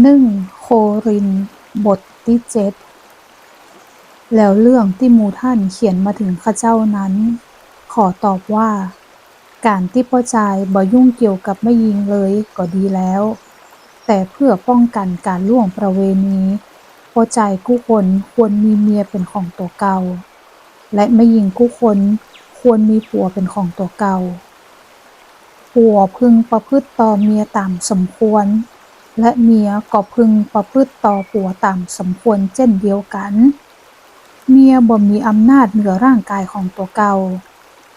หนึ่งโครินบทที่เจ็ดแล้วเรื่องที่หมูท่านเขียนมาถึงข้าเจ้านั้น ขอตอบว่า การที่พ่อจายบ่ยุ่งเกี่ยวกับแม่ยิงเลยก็ดีแล้ว แต่เพื่อป้องกันการล่วงประเวณีพ่อจายกู้คนควรมีเมียเป็นของตัวเก่า และแม่ยิงกู้คนควรมีผัวเป็นของตัวเก่าผัวพึงประพฤติต่อเมียตามสมควร และเมียก็พึงประพฤติต่อผัวตามสมควรเช่นเดียวกัน เมียบ่มีอำนาจเหนือร่างกายของตัวเก่า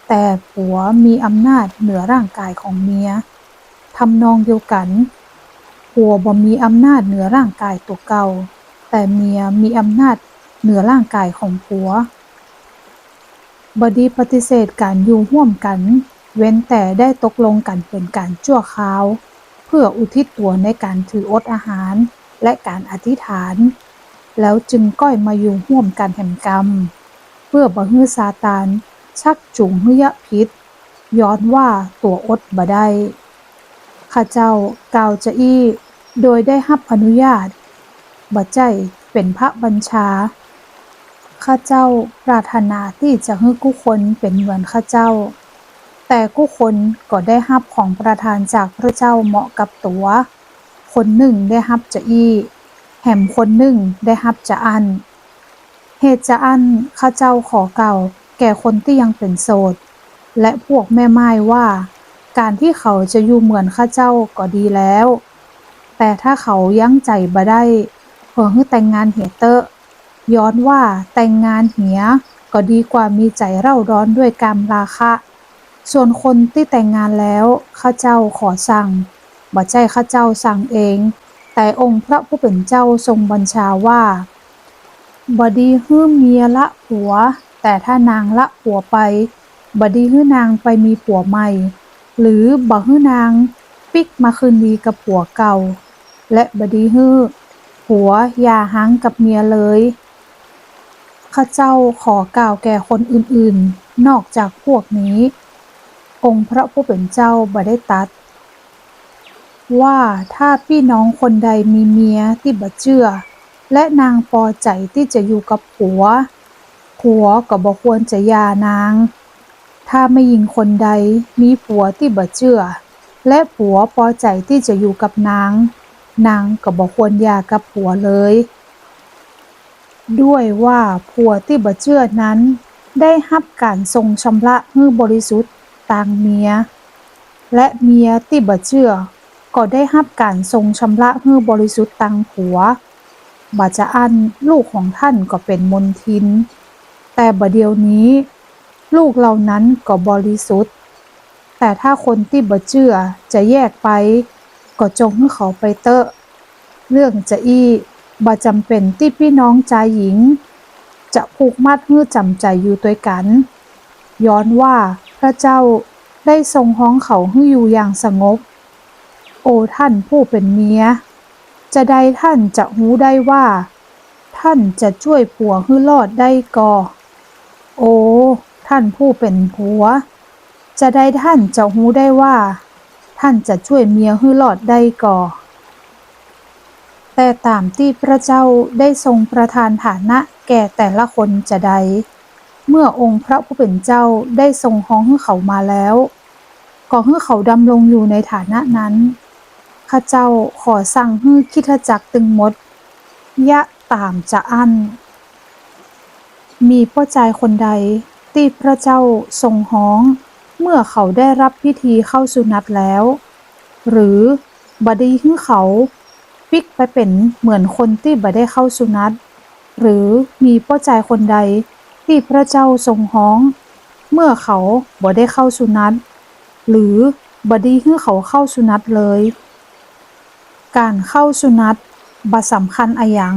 แต่ผัวมีอำนาจเหนือร่างกายของเมียทำนองเดียวกัน ผัวบ่มีอำนาจเหนือร่างกายตัวเก่า แต่เมียมีอำนาจเหนือร่างกายของผัว บดีปฏิเสธการอยู่ร่วมกัน เว้นแต่ได้ตกลงกันเป็นการชั่วคราว พื่ออุทิศตัวในการถืออดอาหารและการอธิษฐาน แล้วจึงก้อยมาอยู่ร่วมกันแห่งกรรม เพื่อบ่ฮื้อซาตาน ชักจูงเฮือยพิษ ย้อนว่าตัวอดบ่ได้ข้าเจ้ากาวจะอี้โดยได้รับอนุญาตบ่ใจเป็นพระบัญชา ข้าเจ้าปรารถนาที่จะให้กู้คนเป็นเหมือนข้าเจ้า แต่กู้คนก็ได้รับของประทานจากพระเจ้าเหมาะกับตัว คนหนึ่งได้รับจะอี้แห่มคนหนึ่งได้รับจะอัน เหตุจะอันข้าเจ้าขอเก่าแก่คนที่ยังเป็นโสด และพวกแม่ไม้ว่า การที่เขาจะอยู่เหมือนข้าเจ้าก็ดีแล้ว แต่ถ้าเขายั้งใจบ่ได้เพื่อให้แต่งงานเหียเตอะย้อนว่าแต่งงานเหียก็ดีกว่ามีใจเร่าร้อนด้วยกรรราคะ ส่วนคนที่แต่งงานแล้วข้าเจ้าขอสั่งบ่ใจข้าเจ้าสั่งเอง แต่องค์พระผู้เป็นเจ้าทรงบัญชาว่าบดีฮื้อเมียละผัว แต่ถ้านางละผัวไปบดีฮื้อนางไปมีผัวใหม่ หรือบ่ฮื้อนางปิกมาคืนดีกับผัวเก่า และบดีฮื้อผัวอย่าหังกับเมียเลยข้าเจ้าขอกล่าวแก่คนอื่นๆ นอกจากพวกนี้ องค์พระผู้เป็นเจ้าบ่ได้ตัด ว่าถ้าพี่น้องคนใดมีเมียที่บ่เชื่อ และนางพอใจที่จะอยู่กับผัวผัวก็บ่ควรจะหย่านาง ถ้าไม่ยิงคนใดมีผัวที่บ่เชื่อ และผัวพอใจที่จะอยู่กับนาง นางก็บ่ควรหย่ากับผัวเลย ด้วยว่าผัวที่บ่เชื่อนั้น ได้รับการทรงชำระมือบริสุทธิ์ ต่างเมีย และเมียที่บ่เชื่อ ก็ได้รับการทรงชำระมือบริสุทธิ์ต่างผัวบาจะอันลูกของท่านก็เป็นมนทิน แต่บดเดียวนี้ ลูกเหล่านั้นก็บริสุทธิ์ แต่ถ้าคนที่บ่เชื่อจะแยกไป ก็จงให้เขาไปเตอะ เรื่องจะอี้บ่จำเป็นที่พี่น้องชายหญิง จะผูกมัดฮื้อจำใจอยู่ด้วยกัน ย้อนว่า พระเจ้าได้ทรงห้องเขาให้อยู่อย่างสงบ โอ้ท่านผู้เป็นเมีย จะใดท่านจะหูได้ว่า ท่านจะช่วยผัวให้รอดได้ก่อ โอ้ท่านผู้เป็นผัว จะใดท่านจะหูได้ว่า ท่านจะช่วยเมียให้รอดได้ก่อ แต่ตามที่พระเจ้าได้ทรงประทานฐานะแก่แต่ละคนจะใด เมื่อองค์พระผู้เป็นเจ้าได้ทรงห้องให้เขามาแล้วก็ให้เขาดำรงอยู่ในฐานะนั้นข้าเจ้าขอสั่งให้คิดจักตึงมด ยะตามจะอันมีพ่อใจคนใดที่พระเจ้าทรงห้อง เมื่อเขาได้รับพิธีเข้าสุนัตแล้ว หรือบดีให้เขาปิกไปเป็นเหมือนคนที่บ่ได้เข้าสุนัตหรือมีพ่อใจคนใด ที่พระเจ้าทรงห้อง เมื่อเขาบ่ได้เข้าสุนัตหรือบดีให้เขาเข้าสุนัตเลย การเข้าสุนัตบ่สำคัญอะหยัง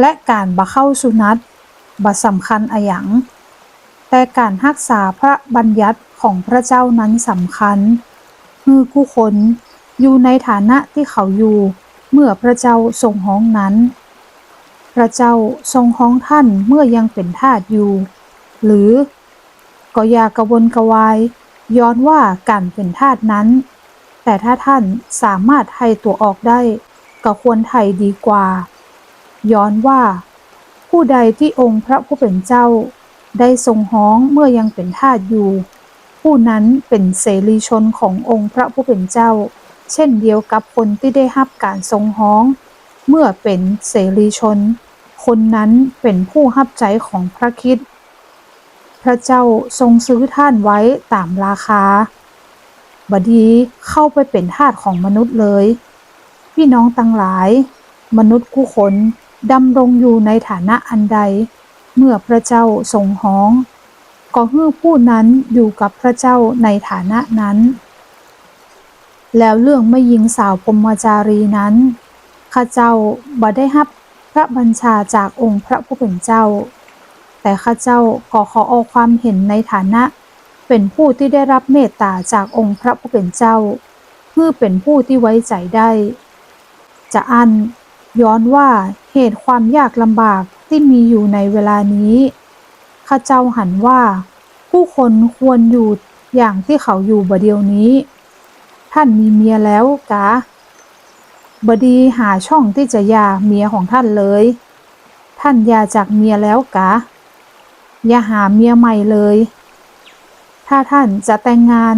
และการบ่เข้าสุนัตบ่สำคัญอะหยังแต่การรักษาพระบัญญัติของพระเจ้านั้นสำคัญคือผู้คนอยู่ในฐานะที่เขาอยู่เมื่อพระเจ้าทรงห้องนั้น ระเจ้าทรงห้องท่านเมื่อยังเป็นทาสอยู่ หรือก็อย่ากระวนกระวาย ย้อนว่าการเป็นทาสนั้น แต่ถ้าท่านสามารถให้ตัวออกได้ก็ควรไถ่ดีกว่า ย้อนว่า ผู้ใดที่องค์พระผู้เป็นเจ้า ได้ทรงฮ้องเมื่อยังเป็นทาสอยู่ ผู้นั้นเป็นเสรีชนขององค์พระผู้เป็นเจ้า เช่นเดียวกับคนที่ได้รับการทรงฮ้องเมื่อเป็นเสรีชน คนนั้นเป็นผู้รับใจของพระคิด พระเจ้าทรงซื้อท่านไว้ตามราคา บดีเข้าไปเป็นทาสของมนุษย์เลย พี่น้องตั้งหลาย มนุษย์คู่คนดำรงอยู่ในฐานะอันใด เมื่อพระเจ้าทรงฮ้อง ก็ฮือผู้นั้นอยู่กับพระเจ้าในฐานะนั้น แล้วเรื่องไม่ยิงสาวพมจารีนั้นข้าเจ้าบ่ได้รับ ระบัญชาจากองค์พระผู้เป็นเจ้า แต่ข้าเจ้าก็ขอออกความเห็นในฐานะ เป็นผู้ที่ได้รับเมตตาจากองค์พระผู้เป็นเจ้าเพื่อเป็นผู้ที่ไว้ใจได้ จะอันย้อนว่าเหตุความยากลำบากที่มีอยู่ในเวลานี้ข้าเจ้าหันว่า ผู้คนควรอยู่อย่างที่เขาอยู่บดเดียวนี้ ท่านมีเมียแล้วกะ บดีหาช่องที่จะยาเมียของท่านเลย ท่านยาจากเมียแล้วกะ อย่าหาเมียใหม่เลย ถ้าท่านจะแต่งงาน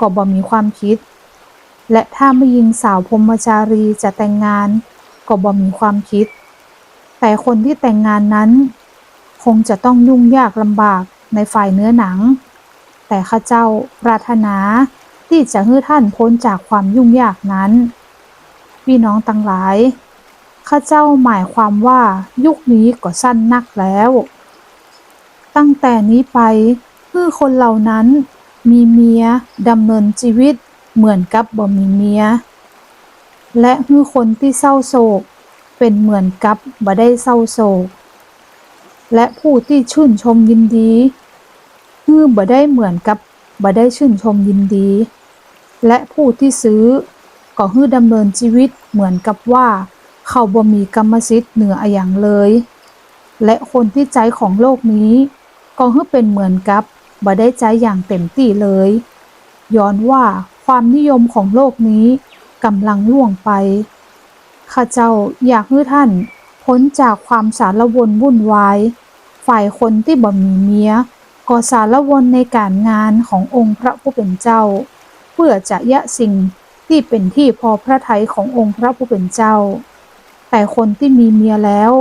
ก็บ่มีความคิด และถ้าไม่ยิงสาวพรมจารีจะแต่งงานก็บ่มีความคิด แต่คนที่แต่งงานนั้น คงจะต้องยุ่งยากลำบากในฝ่ายเนื้อหนัง แต่ข้าเจ้าปรารถนาที่จะให้ท่านพ้นจากความยุ่งยากนั้น พี่น้องตั้งหลาย ข้าเจ้าหมายความว่ายุคนี้ก็สั้นนักแล้ว ตั้งแต่นี้ไปคือคนเหล่านั้นมีเมียดำเนินชีวิตเหมือนกับบ่มีเมีย และคือคนที่เศร้าโศก เป็นเหมือนกับบ่ได้เศร้าโศก และผู้ที่ชื่นชมยินดีคือบ่ได้เหมือนกับบ่ได้ชื่นชมยินดี และผู้ที่ซื้อ ก็ฮือดำเนินชีวิตเหมือนกับว่า เขาบ่มีกรรมสิทธิ์เหนืออะหยังเลย และคนที่ใจของโลกนี้ ก็ฮือเป็นเหมือนกับบ่ได้ใจอย่างเต็มที่เลย ย้อนว่าความนิยมของโลกนี้กำลังล่วงไป ข้าเจ้าอยากให้ท่านพ้นจากความสารวนวุ่นวาย ฝ่ายคนที่บ่มีเมียก็สารวนในการงานขององค์พระผู้เป็นเจ้า เพื่อจะยะสิ่ง ที่เป็นที่พอพระทัยขององค์พระผู้เป็นเจ้า แต่คนที่มีเมียแล้ว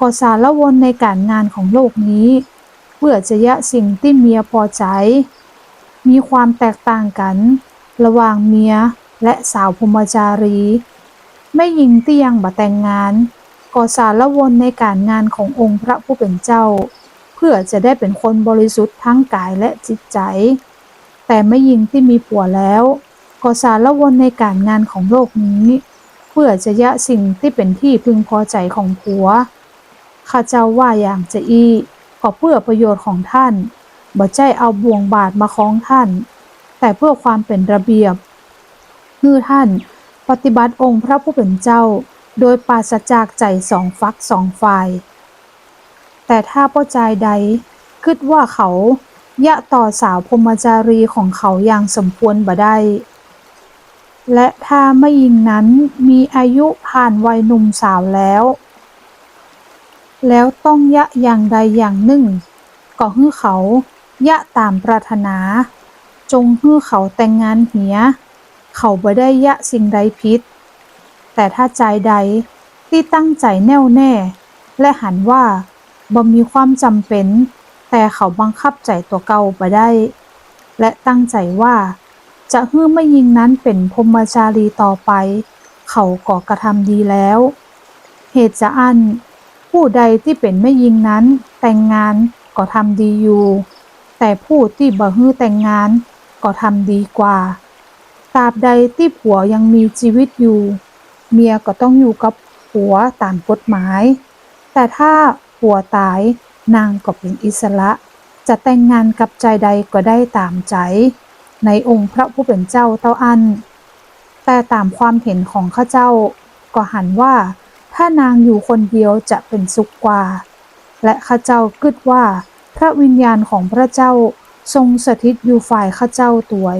ก็สารวนในการงานของโลกนี้ เพื่อจะยะสิ่งที่เมียพอใจ มีความแตกต่างกัน ระหว่างเมียและสาวพมจารีไม่ยิงที่ยังบ่แต่งงานก็สารวนในการงานขององค์พระผู้เป็นเจ้า เพื่อจะได้เป็นคนบริสุทธิ์ทั้งกายและจิตใจ แต่ไม่ยิงที่มีผัวแล้ว ก็สารวนในการงานของโลกนี้ เพื่อจะยะสิ่งที่เป็นที่พึงพอใจของผัว ข้าเจ้าว่าอย่างจะอีก็เพื่อประโยชน์ของท่านบ่ใจเอาบ่วงบาทมาคล้องท่าน แต่เพื่อความเป็นระเบียบคือท่าน ปฏิบัติองค์พระผู้เป็นเจ้า โดยปราศจากใจสองฟักสองฝ่าย แต่ถ้าป้าใจใดคิดว่าเขายะต่อสาวพรมจารีของเขาอย่างสมควรบ่ได้ และถ้าไม่ยิงนั้นมีอายุผ่านวัยหนุ่มสาวแล้ว แล้วต้องยะอย่างใดอย่างหนึ่ง ก็ฮื้อเขา ยะตามปรารถนา จงฮื้อเขาแต่งงานเหีย เขาบ่ได้ยะสิ่งใดพิษ แต่ถ้าใจใดที่ตั้งใจแน่วแน่ และหันว่าบ่มีความจำเป็น แต่เขาบังคับใจตัวเก่าบ่ได้ และตั้งใจว่า จะฮื้อไม่ยิงนั้นเป็นพรมจารีต่อไป เขาก็กระทำดีแล้ว เหตุจะอัน ผู้ใดที่เป็นไม่ยิงนั้น แต่งงานก็ทำดีอยู่ แต่ผู้ที่บ่ฮื้อแต่งงาน ก็ทำดีกว่าตราบใดที่ผัวยังมีชีวิตอยู่ เมียก็ต้องอยู่กับผัวตามกฎหมาย แต่ถ้าผัวตายนางก็เป็นอิสระ จะแต่งงานกับใจใดก็ได้ตามใจ ในองค์พระผู้เป็นเจ้าเต้าอัน แต่ตามความเห็นของข้าเจ้า ก็หันว่าถ้านางอยู่คนเดียวจะเป็นสุขกว่า และข้าเจ้าคิดว่า พระวิญญาณของพระเจ้าทรงสถิตอยู่ฝ่ายข้าเจ้าตวย